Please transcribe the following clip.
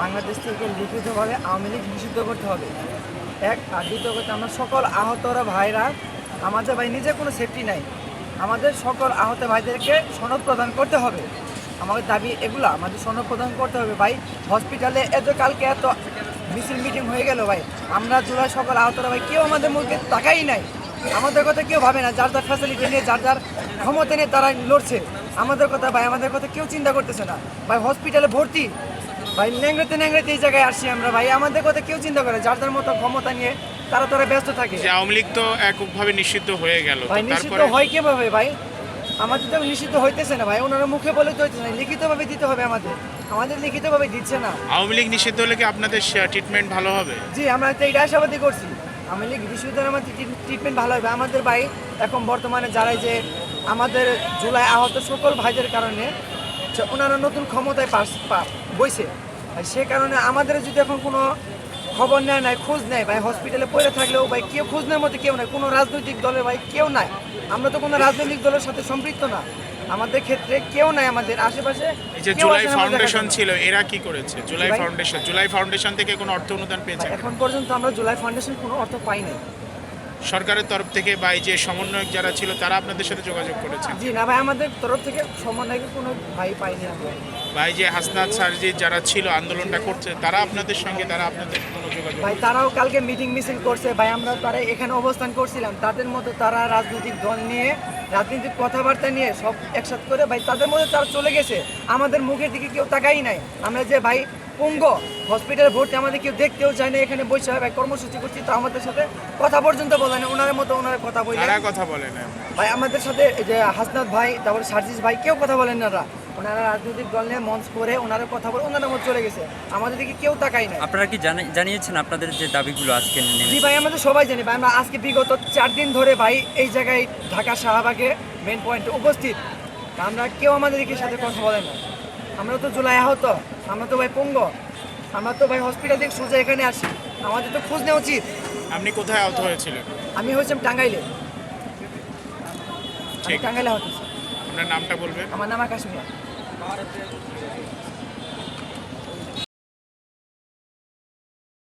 বাংলাদেশ থেকে লিখিতভাবে আওয়ামী লীগ নিষিদ্ধ করতে হবে। এক, আর দ্বিতীয় আমরা সকল আহতরা ভাইরা, আমাদের ভাই নিজে কোনো সেফটি নাই। আমাদের সকল আহত ভাইদেরকে সনদ প্রদান করতে হবে। আমাদের দাবি এগুলো, আমাদের সনদ প্রদান করতে হবে। ভাই হসপিটালে এত, কালকে এত মিছিল মিটিং হয়ে গেল ভাই। আমরা জুলাই সকল আহতরা ভাই, কেউ আমাদের মুখে তাকাই নাই। আমাদের কথা কেউ ভাবে না, যার যার ফ্যাসিলিটি নিয়ে, যার যার ক্ষমতা নিয়ে তারা লড়ছে। আমাদের কথা, ভাই, আমাদের কথা কেউ চিন্তা করতেছে না। ভাই হসপিটালে ভর্তি ভাই ন্যাংরাতে ন্যাংরাতে এই জায়গায় আসি আমরা ভাই। আমাদের কথা কেউ চিন্তা করে যার যার মতো ক্ষমতা নিয়ে তারা তারা ব্যস্ত থাকে। যে আওয়ামী লীগ তো এককভাবে নিষিদ্ধ হয়ে গেল ভাই নিষিদ্ধ হয় কীভাবে ভাই? আমাদের তো নিষিদ্ধ হইতেছে না ভাই। ওনারা মুখে বলে তো হইতেছে না লিখিতভাবে দিতে হবে আমাদের। আমাদের লিখিতভাবে দিচ্ছে না। আওয়ামী লীগ নিষিদ্ধ হলে কি আপনাদের ট্রিটমেন্ট ভালো হবে? জি আমরা তো এটা আশাবাদী করছি। আমি লীগ বিশ্ববিদ্যালয়ের আমাদের ট্রিটমেন্ট ভালো হবে। আমাদের ভাই এখন বর্তমানে যারা এই যে আমাদের জুলাই আহত সকল ভাইদের কারণে ওনারা নতুন ক্ষমতায় পাস বইছে। আর সে কারণে আমাদের যদি এখন কোনো খবর নেয় নাই খোঁজ নেয় ভাই হসপিটালে পড়ে থাকলেও ভাই কেউ খোঁজ নেওয়ার মতো কেউ নাই। কোনো রাজনৈতিক দলের ভাই কেউ নাই। আমরা তো কোনো রাজনৈতিক দলের সাথে সম্পৃক্ত না। আমাদের ক্ষেত্রে কেউ নাই আমাদের আশেপাশে এই যে জুলাই ফাউন্ডেশন ছিল এরা কি করেছে? জুলাই ফাউন্ডেশন জুলাই ফাউন্ডেশন থেকে কোনো অর্থ অনুদান পেয়েছে এখন পর্যন্ত আমরা জুলাই ফাউন্ডেশন কোনো অর্থ পাই নাই সরকারের তরফ থেকে বা এই যে সমন্বয়ক যারা ছিল তারা আপনাদের সাথে যোগাযোগ করেছে? জি না ভাই আমাদের তরফ থেকে সমন্বয়কে কোনো ভাই পাইনি আমরা। ভাই যে হাসনাত সারজিৎ যারা ছিল আন্দোলনটা করছে তারা আপনাদের সঙ্গে তারা আপনাদের কোনো যোগাযোগ ভাই তারাও কালকে মিটিং মিছিল করছে। ভাই আমরা তারা এখানে অবস্থান করছিলাম। তাদের মতো তারা রাজনৈতিক দল নিয়ে রাজনৈতিক কথাবার্তা নিয়ে সব একসাথে করে ভাই তাদের মধ্যে তারা চলে গেছে। আমাদের মুখের দিকে কেউ তাকাই নাই। আমরা যে ভাই পুঙ্গ হসপিটালে ভর্তি আমাদের কেউ দেখতেও চায় না এখানে বসে ভাই কর্মসূচি করছি তো আমাদের সাথে কথা পর্যন্ত বলে না ওনার মতো ওনারা কথা বলে কথা বলে না? ভাই আমাদের সাথে এই যে হাসনাত ভাই তারপরে সার্জিস ভাই কেউ কথা বলেন না ওরা। ওনারা রাজনৈতিক দল নিয়ে মঞ্চ করে ওনারা কথা বলে ওনারা মতো চলে গেছে। আমাদের দিকে কেউ তাকাই না আপনারা কি জানা- জানিয়েছেন আপনাদের যে দাবিগুলো আজকে জি ভাই আমাদের সবাই জানি ভাই আমরা আজকে বিগত চার দিন ধরে ভাই এই জায়গায় ঢাকা শাহবাগে মেন পয়েন্টে উপস্থিত। আমরা কেউ আমাদের দিকে সাথে কথা বলে না। আমরা তো জুলাই আহত আমরা তো ভাই পঙ্গ আমরা তো ভাই হসপিটাল থেকে সোজা এখানে আসি। আমাদের তো খোঁজ নেওয়া উচিত। আপনি কোথায় আহত হয়েছিলেন? আমি হয়েছিলাম টাঙ্গাইলে। ঠিক। টাঙ্গাইলে আহত আপনার নামটা বলবেন? আমার নাম আকাশ মিয়া।